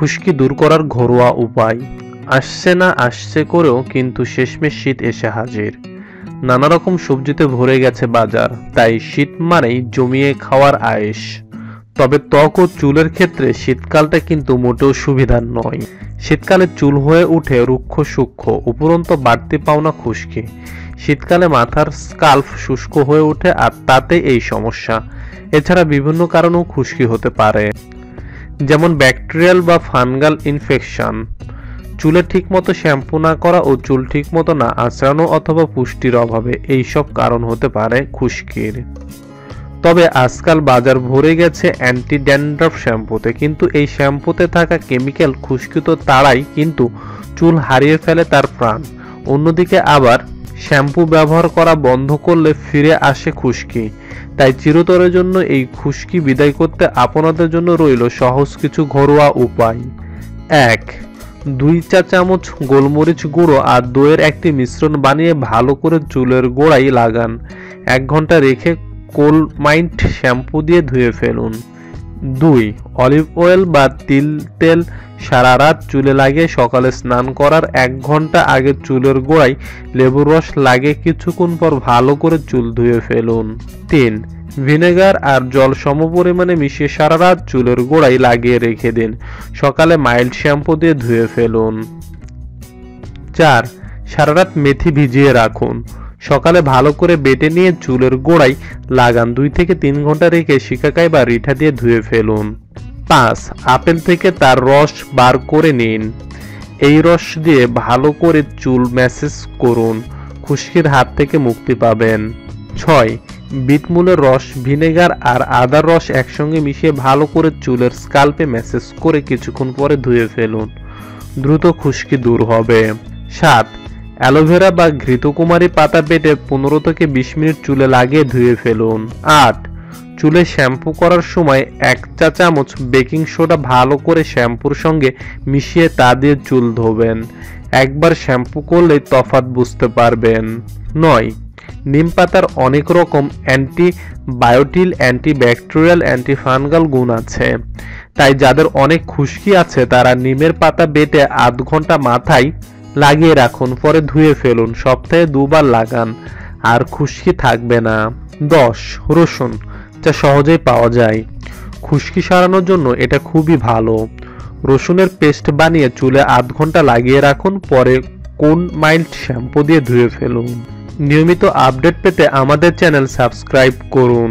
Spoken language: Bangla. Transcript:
খুশকি দূর করার ঘরোয়া উপায়। আসছে না আসছে করেও কিন্তু শেষমেশ শীত এসে হাজির। নানা রকম সবজিতে ভরে গেছে বাজার, তাই শীত মানেই জমিয়ে খাওয়ার আয়েশ। তবে ত্বক ও চুলের ক্ষেত্রে শীতকালটা কিন্তু মোটেও সুবিধার নয়। শীতকালে চুল হয়ে উঠে রুক্ষ সূক্ষ্ম, উপরন্ত বাড়তি পাওনা খুশকি। শীতকালে মাথার স্কাল্প শুষ্ক হয়ে ওঠে আর তাতে এই সমস্যা। এছাড়া বিভিন্ন কারণেও খুশকি হতে পারে। যেমন ব্যাকটেরিয়াল বা ফানগাল ইনফেকশন। চুলে ঠিকমতো শ্যাম্পু না করা ও চুল ঠিকমতো না আঁচড়ানো অথবা পুষ্টির অভাবে এইসব কারণ হতে পারে খুশকির। তবে আজকাল বাজার ভরে গেছে অ্যান্টি ড্যান্ড্রফ শ্যাম্পুতে, কিন্তু এই শ্যাম্পুতে থাকা কেমিক্যাল খুশকি তো তাড়াই কিন্তু চুল হারিয়ে ফেলে তার প্রাণ। অন্যদিকে আবার শ্যাম্পু ব্যবহার করা বন্ধ করলে ফিরে আসে খুশকি। তাই চিরতরের জন্য এই খুশকি বিদায় করতে আপনাদের জন্য রইল সহজ কিছু ঘরোয়া উপায়। এক, দুই চা চামচ গোলমরিচ গুঁড়ো আর দইয়ের একটি মিশ্রণ বানিয়ে ভালো করে চুলের গোড়ায় লাগান। এক ঘণ্টা রেখে কোল মাইন্ড শ্যাম্পু দিয়ে ধুয়ে ফেলুন। দুই, অলিভ অয়েল বা তিল তেল সারা রাত চুলে লাগিয়ে সকালে স্নান করার এক ঘণ্টা আগে চুলের গোড়ায় লেবুর রস লাগে কিছুক্ষণ পর ভালো করে চুল ধুয়ে ফেলুন। তিন, ভিনেগার আর জল সমপরিমাণে মিশিয়ে সারা রাত চুলের গোড়ায় লাগিয়ে রেখে দিন। সকালে মাইল্ড শ্যাম্পু দিয়ে ধুয়ে ফেলুন। চার, সারা রাত মেথি ভিজিয়ে রাখুন। সকালে ভালো করে বেটে নিয়ে চুলের গোড়ায় লাগান দুই থেকে তিন ঘণ্টা রেখে শিকাকাই বা রিঠা দিয়ে ধুয়ে ফেলুন। পাঁচ, আপেল থেকে তার রস বার করে নিন। এই রস দিয়ে ভালো করে চুল ম্যাসেজ করুন, খুশকির হাত থেকে মুক্তি পাবেন। ছয়, বিটমূলের রস, ভিনেগার আর আদার রস একসঙ্গে মিশিয়ে ভালো করে চুলের স্কাল্পে ম্যাসেজ করে কিছুক্ষণ পরে ধুয়ে ফেলুন। দ্রুত খুশকি দূর হবে। সাত, অ্যালোভেরা বা ঘৃতকুমারী পাতা বেটে পনেরো থেকে বিশ মিনিট চুলে লাগিয়ে ধুয়ে ফেলুন। আট চুলে শ্যাম্পু করার সময় এক চা চামচ বেকিং সোডা ভালো করে শ্যাম্পুর সঙ্গে মিশিয়ে তা দিয়ে চুল ধোবেন। একবার শ্যাম্পু করলে তফাৎ বুঝতে পারবেন। নয়, নিম পাতার অনেক রকম অ্যান্টিবায়োটিল, অ্যান্টিব্যাকটেরিয়াল অ্যান্টিফানগাল গুণ আছে। তাই যাদের অনেক খুশকি আছে, তারা নিমের পাতা বেটে আধ ঘণ্টা মাথায় লাগিয়ে রাখুন, পরে ধুয়ে ফেলুন, সপ্তাহে দুবার লাগান, আর খুশকি থাকবে না। দশ, রসুন। যা সহজেই পাওয়া যায়। খুশকি সারানোর জন্য এটা খুবই ভালো। রসুনের পেস্ট বানিয়ে চুলে আধ ঘণ্টা লাগিয়ে রাখুন, পরে কোন মাইল্ড শ্যাম্পু দিয়ে ধুয়ে ফেলুন। নিয়মিত আপডেট পেতে আমাদের চ্যানেল সাবস্ক্রাইব করুন।